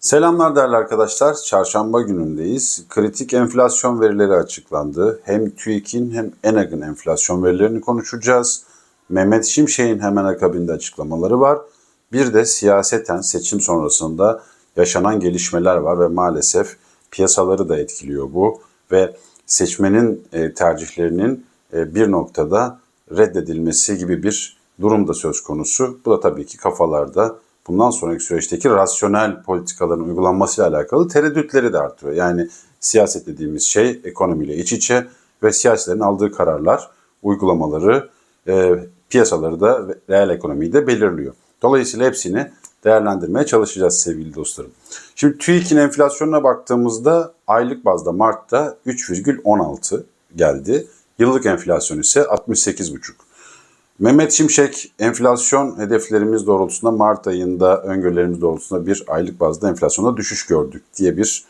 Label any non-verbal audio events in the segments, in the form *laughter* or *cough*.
Selamlar değerli arkadaşlar. Çarşamba günündeyiz. Kritik enflasyon verileri açıklandı. Hem TÜİK'in hem ENAG'ın enflasyon verilerini konuşacağız. Mehmet Şimşek'in hemen akabinde açıklamaları var. Bir de siyaseten seçim sonrasında yaşanan gelişmeler var ve maalesef piyasaları da etkiliyor bu. Ve seçmenin e, tercihlerinin e, bir noktada reddedilmesi gibi bir durum da söz konusu. Bu da tabii ki kafalarda bundan sonraki süreçteki rasyonel politikaların uygulanmasıyla alakalı tereddütleri de artırıyor. Yani siyaset dediğimiz şey ekonomiyle iç içe ve siyasilerin aldığı kararlar, uygulamaları, e, piyasaları da reel ekonomiyi de belirliyor. Dolayısıyla hepsini değerlendirmeye çalışacağız sevgili dostlarım. Şimdi TÜİK'in enflasyonuna baktığımızda aylık bazda Mart'ta 3,16 geldi. Yıllık enflasyon ise 68,5. Mehmet Şimşek enflasyon hedeflerimiz doğrultusunda Mart ayında öngörülerimiz doğrultusunda bir aylık bazda enflasyonda düşüş gördük diye bir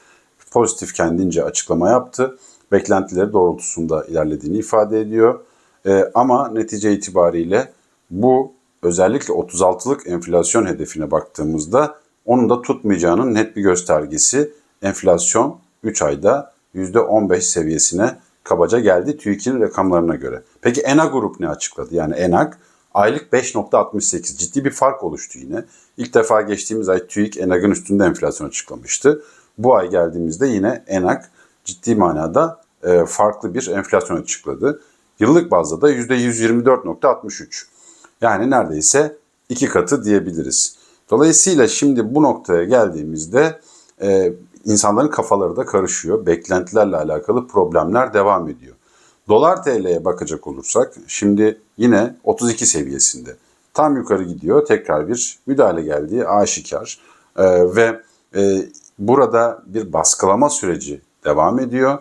pozitif kendince açıklama yaptı. Beklentileri doğrultusunda ilerlediğini ifade ediyor. Ee, ama netice itibariyle bu özellikle 36'lık enflasyon hedefine baktığımızda onun da tutmayacağının net bir göstergesi. Enflasyon 3 ayda %15 seviyesine kabaca geldi TÜİK'in rakamlarına göre. Peki ENAG grup ne açıkladı? Yani ENAG aylık 5.68 ciddi bir fark oluştu yine. İlk defa geçtiğimiz ay TÜİK ENAG'ın üstünde enflasyon açıklamıştı. Bu ay geldiğimizde yine ENAG ciddi manada e, farklı bir enflasyon açıkladı. Yıllık bazda da %124.63. Yani neredeyse iki katı diyebiliriz. Dolayısıyla şimdi bu noktaya geldiğimizde e, insanların kafaları da karışıyor. Beklentilerle alakalı problemler devam ediyor. Dolar TL'ye bakacak olursak şimdi yine 32 seviyesinde. Tam yukarı gidiyor. Tekrar bir müdahale geldiği aşikar. Ee, ve e, burada bir baskılama süreci devam ediyor.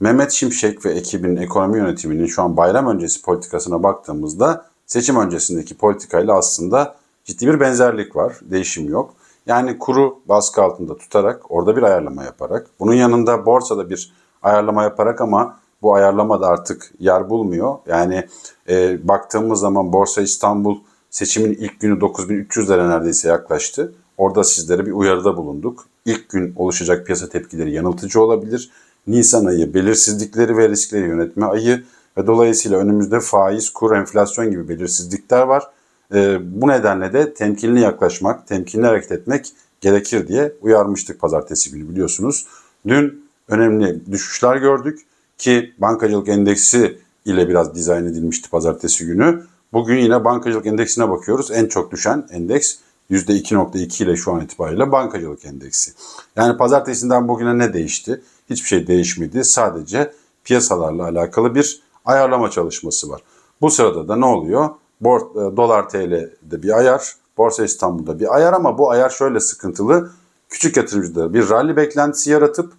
Mehmet Şimşek ve ekibinin ekonomi yönetiminin şu an bayram öncesi politikasına baktığımızda seçim öncesindeki politikayla aslında ciddi bir benzerlik var. Değişim yok. Yani kuru baskı altında tutarak orada bir ayarlama yaparak bunun yanında borsada bir ayarlama yaparak ama bu ayarlama da artık yer bulmuyor. Yani e, baktığımız zaman Borsa İstanbul seçimin ilk günü 9300'lere neredeyse yaklaştı. Orada sizlere bir uyarıda bulunduk. İlk gün oluşacak piyasa tepkileri yanıltıcı olabilir. Nisan ayı belirsizlikleri ve riskleri yönetme ayı ve dolayısıyla önümüzde faiz, kur, enflasyon gibi belirsizlikler var. E, bu nedenle de temkinli yaklaşmak, temkinli hareket etmek gerekir diye uyarmıştık pazartesi günü biliyorsunuz. Dün önemli düşüşler gördük ki bankacılık endeksi ile biraz dizayn edilmişti pazartesi günü. Bugün yine bankacılık endeksine bakıyoruz. En çok düşen endeks %2.2 ile şu an itibariyle bankacılık endeksi. Yani pazartesinden bugüne ne değişti? Hiçbir şey değişmedi. Sadece piyasalarla alakalı bir ayarlama çalışması var. Bu sırada da ne oluyor? Bor, e, dolar TL'de bir ayar, Borsa İstanbul'da bir ayar ama bu ayar şöyle sıkıntılı. Küçük yatırımcıda bir rally beklentisi yaratıp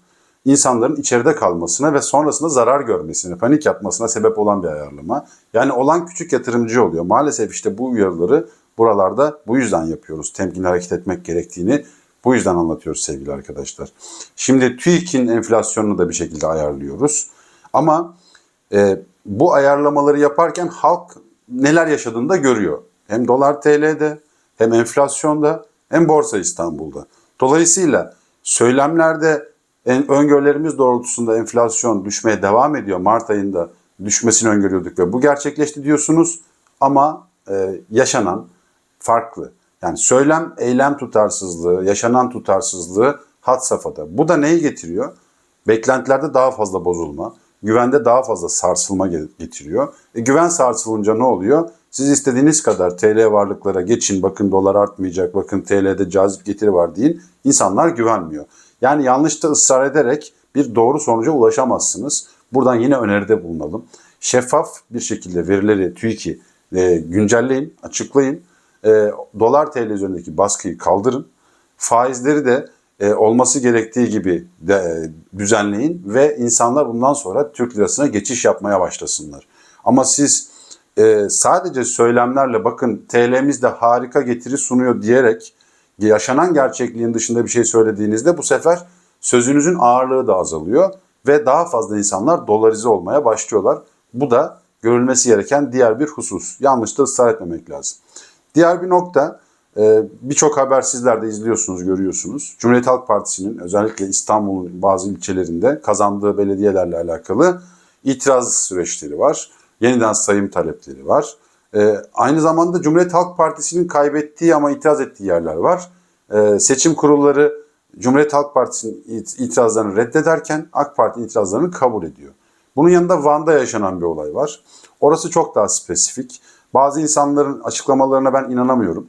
insanların içeride kalmasına ve sonrasında zarar görmesine, panik yapmasına sebep olan bir ayarlama. Yani olan küçük yatırımcı oluyor. Maalesef işte bu uyarıları buralarda bu yüzden yapıyoruz. Temkinli hareket etmek gerektiğini bu yüzden anlatıyoruz sevgili arkadaşlar. Şimdi TÜİK'in enflasyonunu da bir şekilde ayarlıyoruz. Ama e, bu ayarlamaları yaparken halk neler yaşadığını da görüyor. Hem dolar TL'de hem enflasyonda hem borsa İstanbul'da. Dolayısıyla söylemlerde en, öngörülerimiz doğrultusunda enflasyon düşmeye devam ediyor. Mart ayında düşmesini öngörüyorduk ve bu gerçekleşti diyorsunuz. Ama e, yaşanan farklı. Yani söylem, eylem tutarsızlığı, yaşanan tutarsızlığı had safhada. Bu da neyi getiriyor? Beklentilerde daha fazla bozulma, güvende daha fazla sarsılma getiriyor. E, güven sarsılınca ne oluyor? Siz istediğiniz kadar TL varlıklara geçin, bakın dolar artmayacak, bakın TL'de cazip getiri var deyin. İnsanlar güvenmiyor. Yani yanlışta ısrar ederek bir doğru sonuca ulaşamazsınız. Buradan yine öneride bulunalım. Şeffaf bir şekilde verileri TÜİK'i e, güncelleyin, açıklayın. E, dolar TL üzerindeki baskıyı kaldırın. Faizleri de e, olması gerektiği gibi de, e, düzenleyin ve insanlar bundan sonra Türk lirasına geçiş yapmaya başlasınlar. Ama siz e, sadece söylemlerle bakın TL'miz de harika getiri sunuyor diyerek yaşanan gerçekliğin dışında bir şey söylediğinizde bu sefer sözünüzün ağırlığı da azalıyor ve daha fazla insanlar dolarize olmaya başlıyorlar. Bu da görülmesi gereken diğer bir husus. Yanlış da ısrar etmemek lazım. Diğer bir nokta Birçok haber sizler de izliyorsunuz, görüyorsunuz. Cumhuriyet Halk Partisi'nin özellikle İstanbul'un bazı ilçelerinde kazandığı belediyelerle alakalı itiraz süreçleri var. Yeniden sayım talepleri var. Ee, aynı zamanda Cumhuriyet Halk Partisi'nin kaybettiği ama itiraz ettiği yerler var. Ee, seçim kurulları Cumhuriyet Halk Partisi'nin it- itirazlarını reddederken AK Parti itirazlarını kabul ediyor. Bunun yanında Van'da yaşanan bir olay var. Orası çok daha spesifik. Bazı insanların açıklamalarına ben inanamıyorum.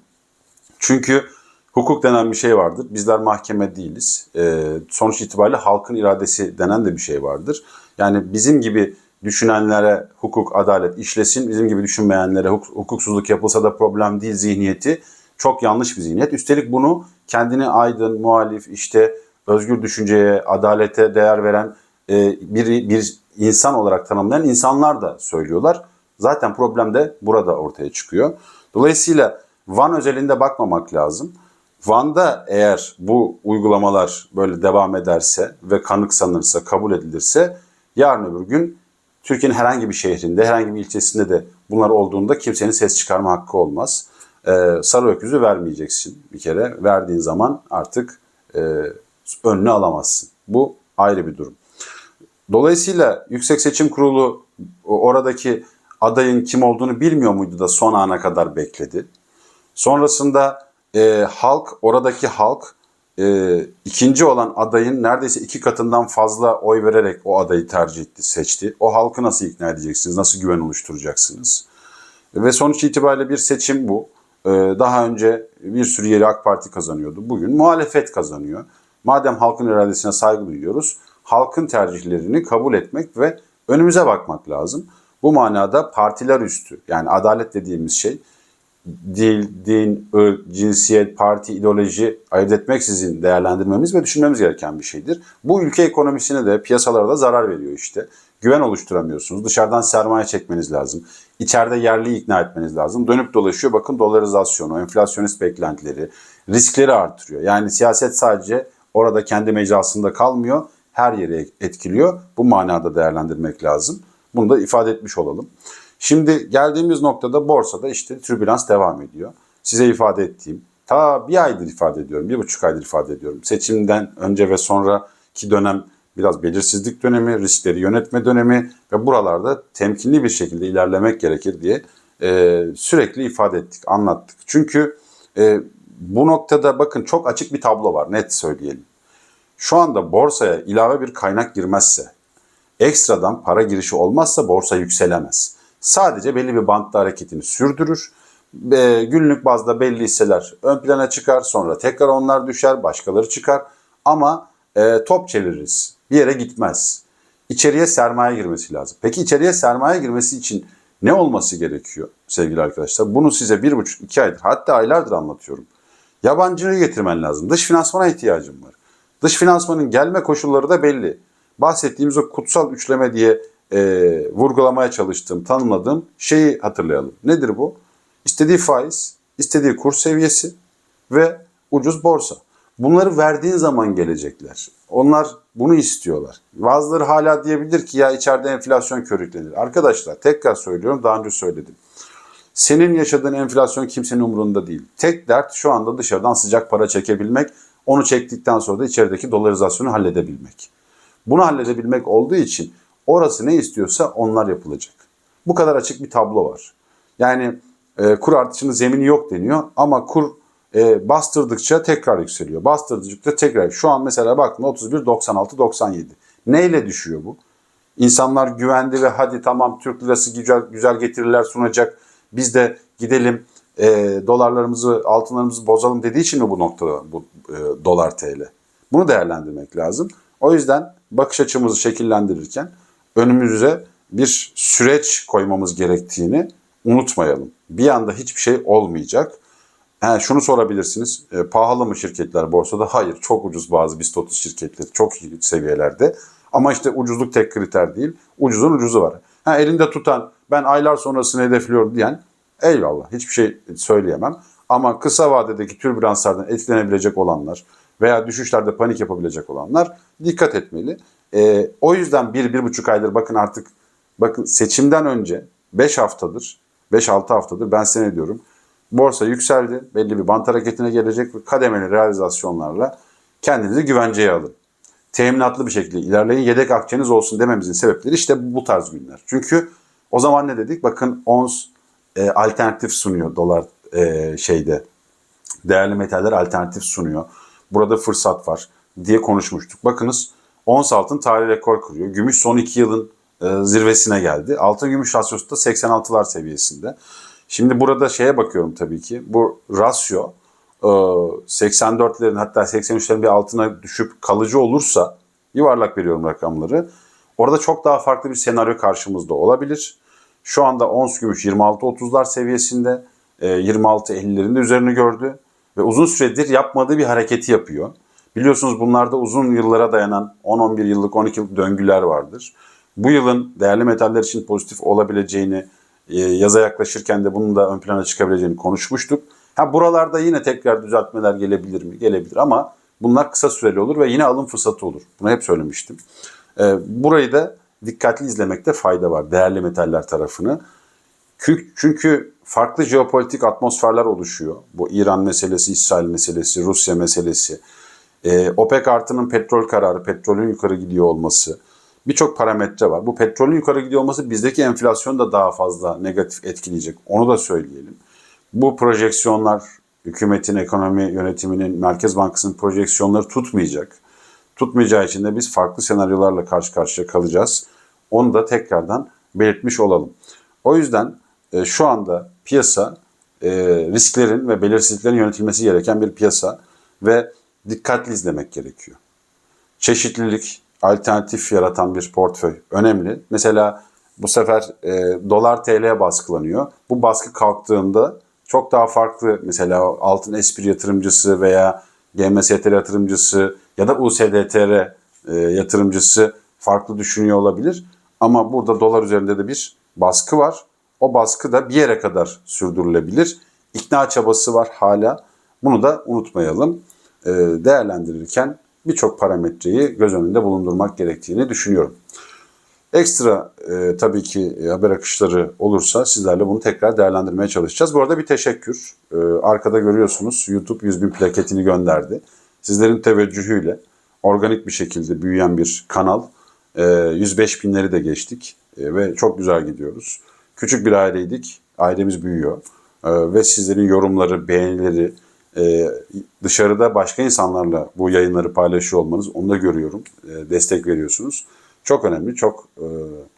Çünkü hukuk denen bir şey vardır. Bizler mahkeme değiliz. Ee, sonuç itibariyle halkın iradesi denen de bir şey vardır. Yani bizim gibi düşünenlere hukuk, adalet işlesin, bizim gibi düşünmeyenlere huk- hukuksuzluk yapılsa da problem değil zihniyeti çok yanlış bir zihniyet. Üstelik bunu kendini aydın, muhalif, işte özgür düşünceye, adalete değer veren e, bir, bir insan olarak tanımlayan insanlar da söylüyorlar. Zaten problem de burada ortaya çıkıyor. Dolayısıyla Van özelinde bakmamak lazım. Van'da eğer bu uygulamalar böyle devam ederse ve kanıksanırsa, kabul edilirse yarın öbür gün Türkiye'nin herhangi bir şehrinde, herhangi bir ilçesinde de bunlar olduğunda kimsenin ses çıkarma hakkı olmaz. Ee, sarı öküzü vermeyeceksin bir kere. Verdiğin zaman artık e, önünü alamazsın. Bu ayrı bir durum. Dolayısıyla Yüksek Seçim Kurulu oradaki adayın kim olduğunu bilmiyor muydu da son ana kadar bekledi. Sonrasında e, halk, oradaki halk e, ikinci olan adayın neredeyse iki katından fazla oy vererek o adayı tercih etti, seçti. O halkı nasıl ikna edeceksiniz, nasıl güven oluşturacaksınız? Ve sonuç itibariyle bir seçim bu. Ee, Daha önce bir sürü yeri AK Parti kazanıyordu. Bugün muhalefet kazanıyor. Madem halkın iradesine saygı duyuyoruz, halkın tercihlerini kabul etmek ve önümüze bakmak lazım. Bu manada partiler üstü yani adalet dediğimiz şey dil, din, ırk, cinsiyet, parti, ideoloji ayırt etmeksizin değerlendirmemiz ve düşünmemiz gereken bir şeydir. Bu ülke ekonomisine de piyasalara da zarar veriyor işte. Güven oluşturamıyorsunuz. Dışarıdan sermaye çekmeniz lazım. İçeride yerli ikna etmeniz lazım. Dönüp dolaşıyor. Bakın dolarizasyonu, enflasyonist beklentileri, riskleri artırıyor. Yani siyaset sadece orada kendi mecrasında kalmıyor. Her yeri etkiliyor. Bu manada değerlendirmek lazım. Bunu da ifade etmiş olalım. Şimdi geldiğimiz noktada borsada işte türbülans devam ediyor. Size ifade ettiğim, ta bir aydır ifade ediyorum, bir buçuk aydır ifade ediyorum. Seçimden önce ve sonraki dönem biraz belirsizlik dönemi, riskleri yönetme dönemi ve buralarda temkinli bir şekilde ilerlemek gerekir diye e, sürekli ifade ettik, anlattık. Çünkü e, bu noktada bakın çok açık bir tablo var, net söyleyelim. Şu anda borsaya ilave bir kaynak girmezse, ekstradan para girişi olmazsa borsa yükselemez. Sadece belli bir bantta hareketini sürdürür. E, günlük bazda belli hisseler ön plana çıkar, sonra tekrar onlar düşer, başkaları çıkar. Ama e, top çeviririz. Bir yere gitmez. İçeriye sermaye girmesi lazım. Peki içeriye sermaye girmesi için ne olması gerekiyor sevgili arkadaşlar? Bunu size bir buçuk, iki aydır hatta aylardır anlatıyorum. Yabancıyı getirmen lazım. Dış finansmana ihtiyacım var. Dış finansmanın gelme koşulları da belli. Bahsettiğimiz o kutsal üçleme diye e, vurgulamaya çalıştığım, tanımladığım şeyi hatırlayalım. Nedir bu? İstediği faiz, istediği kur seviyesi ve ucuz borsa. Bunları verdiğin zaman gelecekler. Onlar bunu istiyorlar. Bazıları hala diyebilir ki ya içeride enflasyon körüklenir. Arkadaşlar tekrar söylüyorum daha önce söyledim. Senin yaşadığın enflasyon kimsenin umurunda değil. Tek dert şu anda dışarıdan sıcak para çekebilmek. Onu çektikten sonra da içerideki dolarizasyonu halledebilmek. Bunu halledebilmek olduğu için orası ne istiyorsa onlar yapılacak. Bu kadar açık bir tablo var. Yani e, kur artışının zemini yok deniyor ama kur e, bastırdıkça tekrar yükseliyor. Bastırdıkça tekrar. Şu an mesela baktım 31, 96, 97. Neyle düşüyor bu? İnsanlar güvendi ve hadi tamam Türk lirası güzel, güzel getiriler sunacak. Biz de gidelim e, dolarlarımızı, altınlarımızı bozalım dediği için mi bu noktada bu e, dolar TL? Bunu değerlendirmek lazım. O yüzden bakış açımızı şekillendirirken önümüze bir süreç koymamız gerektiğini unutmayalım. Bir anda hiçbir şey olmayacak. He, şunu sorabilirsiniz. E, pahalı mı şirketler borsada? Hayır. Çok ucuz bazı BIST 30 şirketleri. Çok iyi seviyelerde. Ama işte ucuzluk tek kriter değil. Ucuzun ucuzu var. Ha, elinde tutan ben aylar sonrasını hedefliyorum diyen eyvallah. Hiçbir şey söyleyemem. Ama kısa vadedeki türbülanslardan etkilenebilecek olanlar veya düşüşlerde panik yapabilecek olanlar dikkat etmeli. E, o yüzden bir, bir buçuk aydır bakın artık bakın seçimden önce 5 haftadır 5-6 haftadır ben size ne diyorum? Borsa yükseldi. Belli bir bant hareketine gelecek ve kademeli realizasyonlarla kendinizi güvenceye alın. Teminatlı bir şekilde ilerleyin. Yedek akçeniz olsun dememizin sebepleri işte bu tarz günler. Çünkü o zaman ne dedik? Bakın ons e, alternatif sunuyor dolar e, şeyde. Değerli metaller alternatif sunuyor. Burada fırsat var diye konuşmuştuk. Bakınız ons altın tarihi rekor kırıyor. Gümüş son 2 yılın e, zirvesine geldi. Altın gümüş rasyosu da 86'lar seviyesinde. Şimdi burada şeye bakıyorum tabii ki. Bu rasyo e, 84'lerin hatta 83'lerin bir altına düşüp kalıcı olursa yuvarlak veriyorum rakamları. Orada çok daha farklı bir senaryo karşımızda olabilir. Şu anda ons gümüş 26-30'lar seviyesinde e, 26-50'lerin de üzerini gördü ve uzun süredir yapmadığı bir hareketi yapıyor. Biliyorsunuz bunlarda uzun yıllara dayanan 10-11 yıllık 12 yıllık döngüler vardır. Bu yılın değerli metaller için pozitif olabileceğini e, yaza yaklaşırken de bunun da ön plana çıkabileceğini konuşmuştuk. Ha buralarda yine tekrar düzeltmeler gelebilir mi? Gelebilir ama bunlar kısa süreli olur ve yine alım fırsatı olur. Bunu hep söylemiştim. E, burayı da dikkatli izlemekte fayda var değerli metaller tarafını. Kü- Çünkü farklı jeopolitik atmosferler oluşuyor. Bu İran meselesi, İsrail meselesi, Rusya meselesi, e, OPEC artının petrol kararı, petrolün yukarı gidiyor olması, birçok parametre var. Bu petrolün yukarı gidiyor olması bizdeki enflasyonu da daha fazla negatif etkileyecek. Onu da söyleyelim. Bu projeksiyonlar hükümetin, ekonomi yönetiminin, Merkez Bankası'nın projeksiyonları tutmayacak. Tutmayacağı için de biz farklı senaryolarla karşı karşıya kalacağız. Onu da tekrardan belirtmiş olalım. O yüzden e, şu anda piyasa e, risklerin ve belirsizliklerin yönetilmesi gereken bir piyasa ve dikkatli izlemek gerekiyor. Çeşitlilik, alternatif yaratan bir portföy önemli. Mesela bu sefer e, dolar TL baskılanıyor. Bu baskı kalktığında çok daha farklı mesela altın espri yatırımcısı veya GMSTR yatırımcısı ya da USDTR e, yatırımcısı farklı düşünüyor olabilir. Ama burada dolar üzerinde de bir baskı var. O baskı da bir yere kadar sürdürülebilir. İkna çabası var hala. Bunu da unutmayalım. E, değerlendirirken birçok parametreyi göz önünde bulundurmak gerektiğini düşünüyorum. Ekstra e, tabii ki e, haber akışları olursa sizlerle bunu tekrar değerlendirmeye çalışacağız. Bu arada bir teşekkür. E, arkada görüyorsunuz YouTube 100 bin plaketini gönderdi. Sizlerin teveccühüyle organik bir şekilde büyüyen bir kanal. E, 105 binleri de geçtik e, ve çok güzel gidiyoruz. Küçük bir aileydik. Ailemiz büyüyor. E, ve sizlerin yorumları, beğenileri, e, dışarıda başka insanlarla bu yayınları paylaşıyor olmanız onu da görüyorum. E, destek veriyorsunuz. Çok önemli, çok e,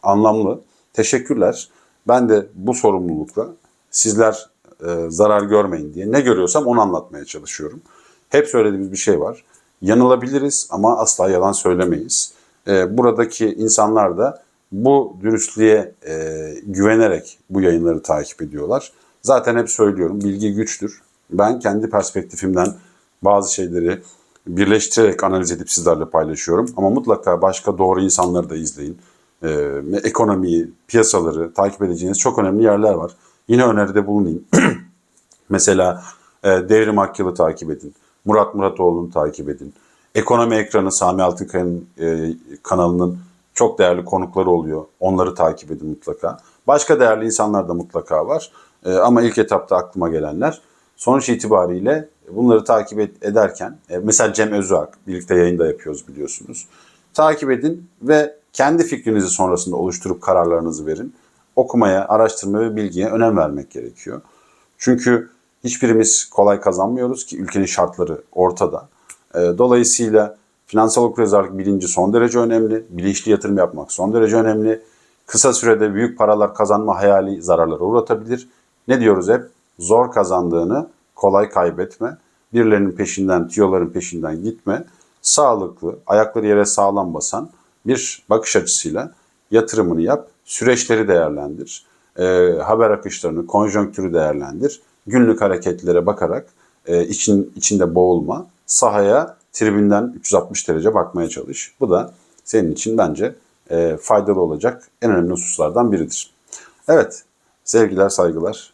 anlamlı. Teşekkürler. Ben de bu sorumlulukla sizler e, zarar görmeyin diye ne görüyorsam onu anlatmaya çalışıyorum. Hep söylediğimiz bir şey var. Yanılabiliriz ama asla yalan söylemeyiz. E, buradaki insanlar da bu dürüstlüğe e, güvenerek bu yayınları takip ediyorlar. Zaten hep söylüyorum bilgi güçtür. Ben kendi perspektifimden bazı şeyleri birleştirerek analiz edip sizlerle paylaşıyorum. Ama mutlaka başka doğru insanları da izleyin. Ee, ekonomiyi, piyasaları takip edeceğiniz çok önemli yerler var. Yine öneride bulunayım. *clears throat* Mesela e, Devrim Akyıl'ı takip edin. Murat Muratoğlu'nu takip edin. Ekonomi Ekranı Sami Altınkaya'nın e, kanalının çok değerli konukları oluyor. Onları takip edin mutlaka. Başka değerli insanlar da mutlaka var. E, ama ilk etapta aklıma gelenler. Sonuç itibariyle bunları takip ederken e, mesela Cem Özak birlikte yayında yapıyoruz biliyorsunuz. Takip edin ve kendi fikrinizi sonrasında oluşturup kararlarınızı verin. Okumaya, araştırmaya ve bilgiye önem vermek gerekiyor. Çünkü hiçbirimiz kolay kazanmıyoruz ki ülkenin şartları ortada. E, Dolayısıyla finansal okuryazarlık bilinci son derece önemli. Bilinçli yatırım yapmak son derece önemli. Kısa sürede büyük paralar kazanma hayali zararlara uğratabilir. Ne diyoruz hep? Zor kazandığını kolay kaybetme. Birilerinin peşinden, tüyoların peşinden gitme. Sağlıklı, ayakları yere sağlam basan bir bakış açısıyla yatırımını yap. Süreçleri değerlendir. E, haber akışlarını, konjonktürü değerlendir. Günlük hareketlere bakarak e, için içinde boğulma. Sahaya tribünden 360 derece bakmaya çalış. Bu da senin için bence e, faydalı olacak en önemli hususlardan biridir. Evet, sevgiler, saygılar.